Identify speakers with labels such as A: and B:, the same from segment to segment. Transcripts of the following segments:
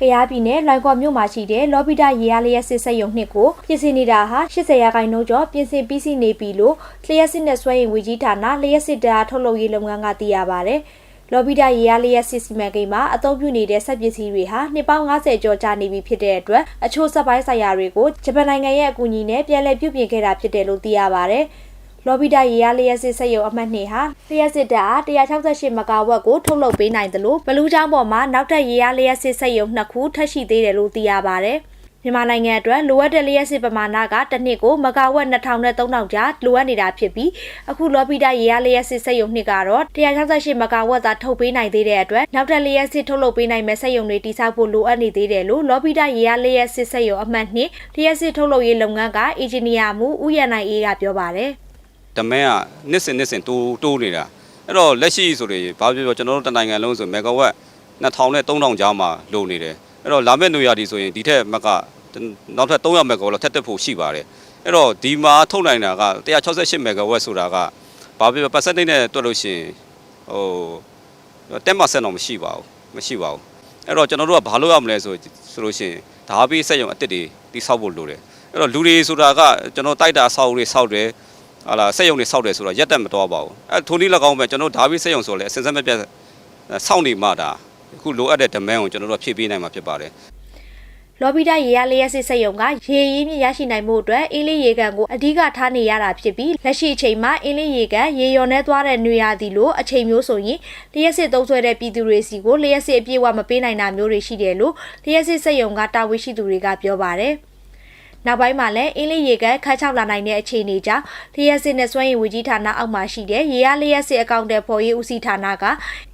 A: ကရားပြည်နယ်လွိုင်ကော်မြို့မှာရှိတဲ့လော်ဘီတာရေအားလျက်စစ်စက်ရုံနှစ်ကိုပြင်ဆင်နေတာဟာ80ရာခိုင်နှုန်းကျော်ပြင်ဆင်ပြီးစီးနေပြီလို့လျှက်စစ်နဲ့ဆွဲရင်ဝေကြီးဌာနလျှက်စစ်တာထုတ်လုပ်ရေးလုပ်ငန်းကသိရပါဗျ။လော်ဘီတာရေအားလျက်စစ်စီမံကိန်းမှာအသုံးပြုနေတဲ့စက်ပစ္စည်းတွေဟာနှစ်ပေါင်း90ကျော်ကြာနေပြီဖြစ်တဲ့အတွက်အချို့စက်ပိုင်းဆိုင်ရာတွေကိုဂျပန်နိုင်ငံရဲ့အကူအညီနဲ့ပြန်လည်ပြုပြင်ခဲ့တာဖြစ်တယ်လို့သိရပါဗျ။ လော်ဘီတာရေအားလျက်စစ်စက်ရုံအမှတ်2ဟာလျက်စစ်တာအား168မဂါဝက်ကိုထုတ်လုပ်ပေးနိုင်တယ်လို့ဘလူးချောင်းပေါ်မှာနောက်ထပ်ရေအားလျက်စစ်စက်ရုံနှစ်ခုထပ်ရှိသေးတယ်လို့သိရပါဗျ။မြန်မာနိုင်ငံအတွက်လိုအပ်တဲ့လျှက်စစ်ပမာဏကတစ်နှစ်ကိုမဂါဝက်2000နဲ့3000ကြားလိုအပ်နေတာဖြစ်ပြီးအခုလော်ဘီတာရေအားလျှက်စစ်စက်ရုံနှစ်ကတော့168မဂါဝက်သာထုတ်ပေးနိုင်သေးတဲ့အတွက်နောက်ထပ်လျှက်စစ်ထုတ်လုပ်ပေးနိုင်မဲ့စက်ရုံတွေတိစောက်ဖို့လိုအပ်နေသေးတယ်လို့လော်ဘီတာရေအားလျှက်စစ်စက်ရုံအမှတ်2လျှက်စစ်ထုတ်လုပ်ရေးလုပ်ငန်းကအင်ဂျင်နီယာမှုဦးရန်နိုင်အေးကပြောပါတယ်
B: တ မန်ကနှစ်စဉ်နှစ်စဉ်တိုးတိုးနေတာအဲ့တော့လက်ရှိဆိုရင်ဘာပြောပြောကျွန်တော်တို့တနိုင်ငံလုံးဆိုမက်ဂါဝက်2000နဲ့3000ကြားမှာလိုနေတယ်အဲ့တော့လာမယ့်နေရာဒီဆိုရင်ဒီထက်မကနောက်ထပ်300မက်ဂါဝက်လောက်ထပ်တက်ဖို့ရှိပါတယ်အဲ့တော့ဒီမှာထုတ်နိုင်တာက168မက်ဂါဝက်ဆိုတာကဘာပြောပြော percentage နဲ့တွက်လို့ရှိရင်ဟို10%တော့မရှိပါဘူးမရှိပါဘူးအဲ့တော့ကျွန်တော်တို့ကဘာလုပ်ရမလဲဆိုဆိုလို့ရှိရင်ဓာတ်ပေးစက်ရုံအစ်စ်တွေတိဆောက်ဖို့လိုတယ်အဲ့တော့လူတွေဆိုတာကကျွန်တော်တိုက်တာအဆောက်အဦတွေဆောက်တယ် ဟာလာစက်ရုံတွေစောက်တယ်ဆိုတော့ရက်တက်မတော်ပါဘူးအဲထိုနည်း၎င်းပဲကျွန်တော်ဒါဘိစက်ရုံဆိုလဲအစင်စက်မပြတ်စောင့်နေမှဒါအခုလိုအပ်တဲ့ demand ကိုကျွန်တော်တို့ဖြည့်ပေးနိုင်မှာဖြစ်ပါတယ်
A: လော်ဘီတာရေရလျက်စစ်စက်ရုံကရေရင်းမြစ်ရရှိနိုင်မှုအတွက်အင်းလေးရေကန်ကိုအဓိကထားနေရတာဖြစ်ပြီးလက်ရှိအချိန်မှာအင်းလေးရေကန်ရေရော်နဲ့သွားတဲ့နေရာဒီလိုအချိန်မျိုးဆိုရင်လျက်စစ်သုံးဆွဲတဲ့ပြည်သူတွေစီကိုလျက်စစ်အပြည့်အဝမပေးနိုင်တာမျိုးတွေရှိတယ်လို့လျက်စစ်စက်ရုံကတာဝန်ရှိသူတွေကပြောပါတယ်။ နောက်ပိုင်းမှာလည်းအင်းလေးရေကခတ်ချောက်လာနိုင်တဲ့အခြေအနေကြောင့်လျှက်စစ်နဲ့စွမ်းရည်ဝကြီးဌာနအောက်မှာရှိတဲ့ရေရလျှက်စစ်အကောင့်တဲ့ဖော်ရေးဦးစီးဌာနက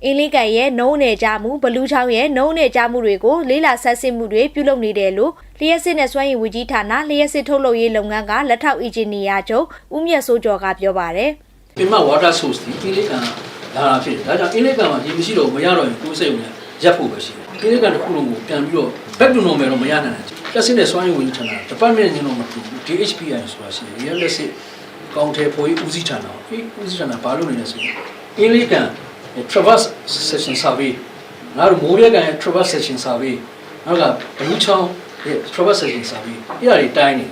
A: အင်းလေးကန်ရဲ့နှုံးနယ်ကြမှုဘလူးချောင်းရဲ့နှုံးနယ်ကြမှုတွေကိုလေးလာဆက်စစ်မှုတွေပြုလုပ်နေတယ်လို့လျှက်စစ်နဲ့စွမ်းရည်ဝကြီးဌာနလျှက်စစ်ထုတ်လုပ်ရေးလုပ်ငန်းကလက်ထောက်အင်ဂျင်နီယာချုပ်ဦးမြတ်စိုးကျော်ကပြောပါတယ်
C: ပင်မ water source ဒီအင်းလေးကန်လာတာဖြစ်တယ်ဒါကြောင့်အင်းလေးကန်မှာဒီမရှိတော့မရတော့ရင်ကိုယ်စိတ်ဝင်ရက်ဖို့ပဲရှိတယ်အင်းလေးကန်တစ်ခုလုံးကိုပြန်ပြီးတော့ back to normal တော့မရနိုင်ဘူး လက်စစ်နဲ့စွမ်းရည်ဝင်ဌာန department ညလုံးမတူဘူး DHPI ဆိုတာရှိတယ် real estate ကောင်တယ်ပေါ်ရေးဦးစီးဌာနအေးဦးစီးဌာနဘာလို့နေလဲဆိုရင်အင်းလေးကန် traverse section survey ငါတို့မိုးရဲကန်ရဲ့ traverse section survey နောက်ကဘလူးချောင်းရဲ့ traverse section survey အဲ့ဒါတွေတိုင်းနေ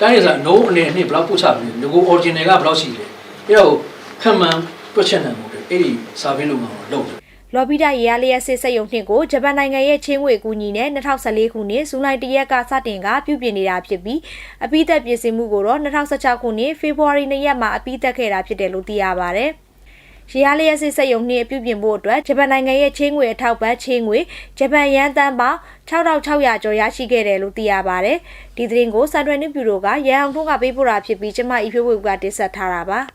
C: တိုင်းရစား no အနေနဲ့ဘယ်လောက်ပို့ချပြီလဲ logo original ကဘယ်လောက်ရှိလဲအဲ့ဒါကိုခံမှန်တွက်ချက်နိုင်မှုတွေအဲ့ဒီ survey လုပ်ငန်းကိုလုပ်တယ်
A: လော်ဘီတာရေရလျက်စစ်စက်ရုံနှင့်ကိုဂျပန်နိုင်ငံရဲ့ချင်းငွေကူညီနဲ့2014ခုနှစ်ဇူလိုင်1ရက်ကစတင်ကပြုပြင်နေတာဖြစ်ပြီးအပိသက်ပြင်ဆင်မှုကိုတော့2016ခုနှစ်ဖေဖော်ဝါရီ2ရက်မှာအပိသက်ခဲ့တာဖြစ်တယ်လို့သိရပါဗျ။ရေရလျက်စစ်စက်ရုံနှင့်ပြုပြင်ဖို့အတွက်ဂျပန်နိုင်ငံရဲ့ချင်းငွေအထောက်ပံ့ချင်းငွေဂျပန်ယန်တန်ပေါင်း6600ကျော်ရရှိခဲ့တယ်လို့သိရပါဗျ။ဒီသတင်းကိုစန်တွယ်နစ်ဗျူရိုကရန်အောင်ထုံးကပေးပို့တာဖြစ်ပြီးကျမဤဖြိုးဝေကတင်ဆက်ထားတာပါ။